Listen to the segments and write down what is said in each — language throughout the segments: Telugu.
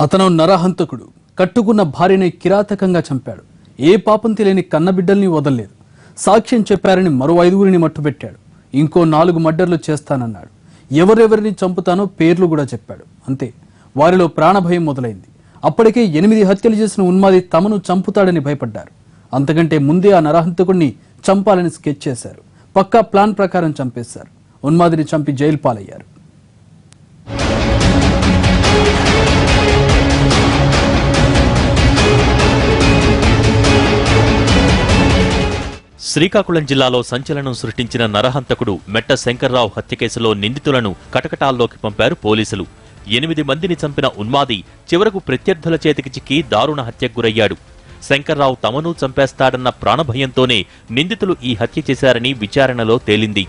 అతను నరహంతకుడు. కట్టుకున్న భార్యని కిరాతకంగా చంపాడు. ఏ పాపం తెలియని కన్నబిడ్డల్ని వదలలేదు. సాక్ష్యం చెప్పారని మరో ఐదుగురిని మట్టుబెట్టాడు. ఇంకో నాలుగు మర్డర్లు చేస్తానన్నాడు. ఎవరెవరిని చంపుతానో పేర్లు కూడా చెప్పాడు. అంతే. వారిలో ప్రాణభయం మొదలైంది. అప్పటికే ఎనిమిది హత్యలు చేసిన ఉన్మాది తమను చంపుతాడని భయపడ్డారు. అంతకంటే ముందే ఆ నరహంతకుడిని చంపాలని స్కెచ్ చేశారు. పక్కా ప్లాన్ ప్రకారం చంపేశారు. ఉన్మాదిని చంపి జైలు పాలయ్యారు. శ్రీకాకుళం జిల్లాలో సంచలనం సృష్టించిన నరహంతకుడు మెట్ట శంకర్రావు హత్య కేసులో నిందితులను కటకటాల్లోకి పంపారు పోలీసులు. ఎనిమిది మందిని చంపిన ఉన్మాది చివరకు ప్రత్యర్థుల చేతికి చిక్కి దారుణ హత్యకు గురయ్యాడు. శంకర్రావు తమను చంపేస్తాడన్న ప్రాణభయంతోనే నిందితులు ఈ హత్య చేశారని విచారణలో తేలింది.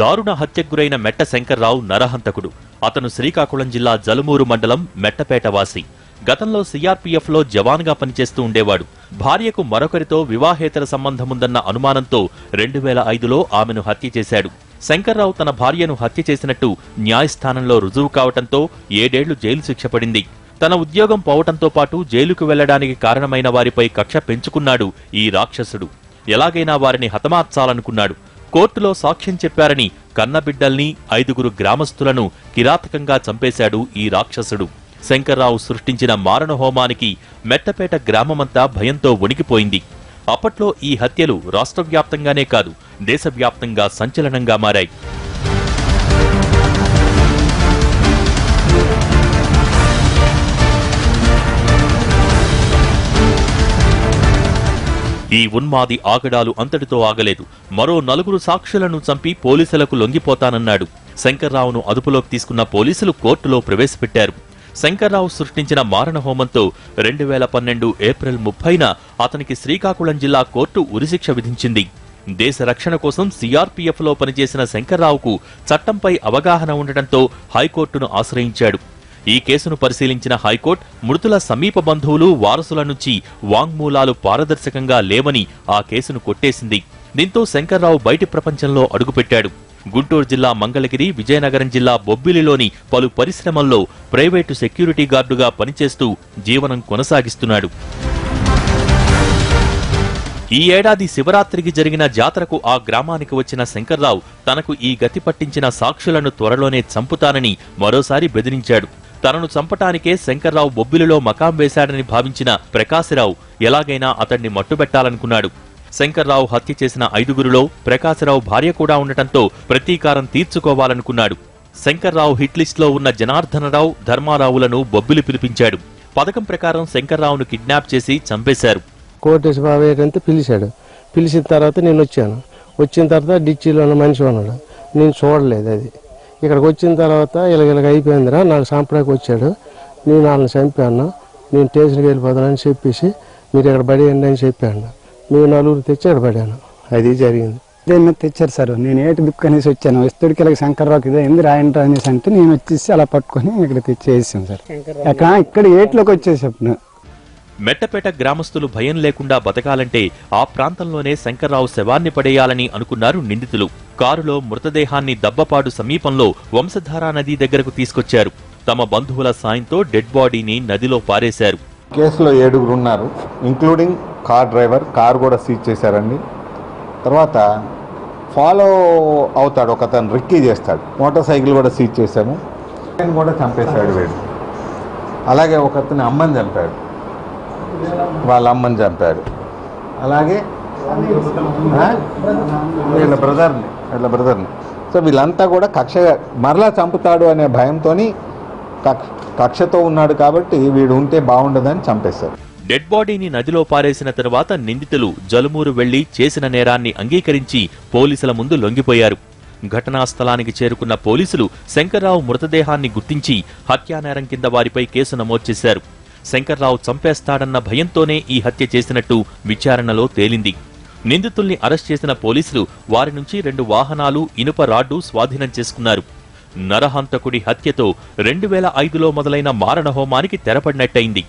దారుణ హత్యకు గురైన మెట్ట శంకర్రావు నరహంతకుడు. అతను శ్రీకాకుళం జిల్లా జలుమూరు మండలం మెట్టపేటవాసి. గతంలో సీఆర్పీఎఫ్లో జవాన్గా పనిచేస్తూ ఉండేవాడు. భార్యకు మరొకరితో వివాహేతర సంబంధముందన్న అనుమానంతో రెండు వేల ఐదులో ఆమెను హత్య చేశాడు. శంకర్రావు తన భార్యను హత్య చేసినట్టు న్యాయస్థానంలో రుజువు కావటంతో ఏడేళ్ళు జైలు శిక్ష పడింది. తన ఉద్యోగం పోవటంతో పాటు జైలుకు వెళ్ళడానికి కారణమైన వారిపై కక్ష పెంచుకున్నాడు ఈ రాక్షసుడు. ఎలాగైనా వారిని హతమార్చాలనుకున్నాడు. కోర్టులో సాక్ష్యం చెప్పారని కన్నబిడ్డల్ని ఐదుగురు గ్రామస్తులను కిరాతకంగా చంపేశాడు ఈ రాక్షసుడు. శంకర్రావు సృష్టించిన మారణ హోమానికి మెట్టపేట గ్రామమంతా భయంతో వణికిపోయింది. అప్పట్లో ఈ హత్యలు రాష్ట్రవ్యాప్తంగానే కాదు దేశవ్యాప్తంగా సంచలనంగా మారాయి. ఈ ఉన్మాది ఆగడాలు అంతటితో ఆగలేదు. మరో నలుగురు సాక్షులను చంపి పోలీసులకు లొంగిపోతానన్నాడు. శంకర్రావును అదుపులోకి తీసుకున్న పోలీసులు కోర్టులో ప్రవేశపెట్టారు. శంకర్రావు సృష్టించిన మారణ హోమంతో రెండు వేల పన్నెండు ఏప్రిల్ ముప్పైన అతనికి శ్రీకాకుళం జిల్లా కోర్టు ఉరిశిక్ష విధించింది. దేశ రక్షణ కోసం సీఆర్పీఎఫ్లో పనిచేసిన శంకర్రావుకు చట్టంపై అవగాహన ఉండటంతో హైకోర్టును ఆశ్రయించాడు. ఈ కేసును పరిశీలించిన హైకోర్టు మృతుల సమీప బంధువులు వారసుల నుంచి వాంగ్మూలాలు పారదర్శకంగా లేవని ఆ కేసును కొట్టేసింది. దీంతో శంకర్రావు బయటి ప్రపంచంలో అడుగుపెట్టాడు. గుంటూరు జిల్లా మంగళగిరి విజయనగరం జిల్లా బొబ్బిలిలోని పలు పరిశ్రమల్లో ప్రైవేటు సెక్యూరిటీ గార్డుగా పనిచేస్తూ జీవనం కొనసాగిస్తున్నాడు. ఈ ఏడాది శివరాత్రికి జరిగిన జాతరకు ఆ గ్రామానికి వచ్చిన శంకర్రావు తనకు ఈ గతి పట్టించిన సాక్షులను త్వరలోనే చంపుతానని మరోసారి బెదిరించాడు. తనను చంపటానికే శంకర్రావు బొబ్బిలిలో మకాం వేశాడని భావించిన ప్రకాశరావు ఎలాగైనా అతన్ని మట్టుబెట్టాలనుకున్నాడు. శంకర్రావు హత్య చేసిన ఐదుగురిలో ప్రకాశరావు భార్య కూడా ఉండటంతో ప్రతీకారం తీర్చుకోవాలనుకున్నాడు. శంకర్రావు హిట్లిస్ట్లో ఉన్న జనార్దనరావు ధర్మారావులను బొబ్బిలి పిలిపించాడు. పథకం ప్రకారం శంకర్రావును కిడ్నాప్ చేసి చంపేశారు. కోటేశ్వర బాబాయ్ పిలిచాడు. పిలిచిన తర్వాత నేను వచ్చాను. వచ్చిన తర్వాత డిచ్చిలో ఉన్న మనిషి ఉన్నాడు. నేను చూడలేదు అది. ఇక్కడికి వచ్చిన తర్వాత ఇలాగ ఇలాగ అయిపోయిందిరా నాకు చంపడానికి వచ్చాడు. నేను వాళ్ళని చంపాను. నేను స్టేషన్కి వెళ్ళిపోతానని చెప్పేసి మీరు ఇక్కడ పడేయండి అని చెప్పాను. మేము నలుగురు తెచ్చి ఇక్కడ పడాను. అది జరిగింది. దేన్ని తెచ్చారు సార్? నేను ఏటి దిక్కు అనేసి వచ్చాను. వస్తుడికి ఇలా శంకర్రావుకి ఇదే ఏంది రాయంట్రా అనేసి అంటే నేను వచ్చేసి అలా పట్టుకొని ఇక్కడ తెచ్చేసాను సార్. అక్కడ ఇక్కడ ఏట్లోకి వచ్చేసాను మెట్టపేట గ్రామస్తులు భయం లేకుండా బతకాలంటే ఆ ప్రాంతంలోనే శంకర్రావు శవాన్ని పడేయాలని అనుకున్నారు నిందితులు. కారులో మృతదేహాన్ని దబ్బపాడు సమీపంలో వంశధారా నది దగ్గరకు తీసుకొచ్చారు. తమ బంధువుల సాయంతో డెడ్ బాడీని నదిలో పారేశారు. కేసులో ఏడుగురు ఉన్నారు. ఇంక్లూడింగ్ కార్ డ్రైవర్ కార్ కూడా సీజ్ చేశారండి. తర్వాత ఫాలో అవుతాడు ఒక అతను రిక్కీ చేస్తాడు. మోటార్ సైకిల్ కూడా సీజ్ చేశాము. కూడా చంపేశాడు వీడు. అలాగే ఒక అతని అమ్మని చంపాడు. వాళ్ళ అమ్మని చంపాడు. అలాగే వీళ్ళ బ్రదర్ని. వీళ్ళ బ్రదర్ని. సో వీళ్ళంతా కూడా కక్ష మరలా చంపుతాడు అనే భయంతో కక్ష కక్షతో ఉన్నాడు కాబట్టి వీడు ఉంటే బాగుండదని చంపేశారు. డెడ్ బాడీని నదిలో పారేసిన తర్వాత నిందితులు జలుమూరు వెళ్ళి చేసిన నేరాన్ని అంగీకరించి పోలీసుల ముందు లొంగిపోయారు. ఘటనా స్థలానికి చేరుకున్న పోలీసులు శంకర్రావు మృతదేహాన్ని గుర్తించి హత్యానేరం కింద వారిపై కేసు నమోదు చేశారు. శంకర్రావు చంపేస్తాడన్న భయంతోనే ఈ హత్య చేసినట్టు విచారణలో తేలింది. నిందితుల్ని అరెస్ట్ చేసిన పోలీసులు వారి నుంచి రెండు వాహనాలు ఇనుప రాడ్డు స్వాధీనం చేసుకున్నారు. నరహంతకుడి హత్యతో రెండు వేల ఐదులో మొదలైన మారణహోమానికి తెరపడినట్టయింది.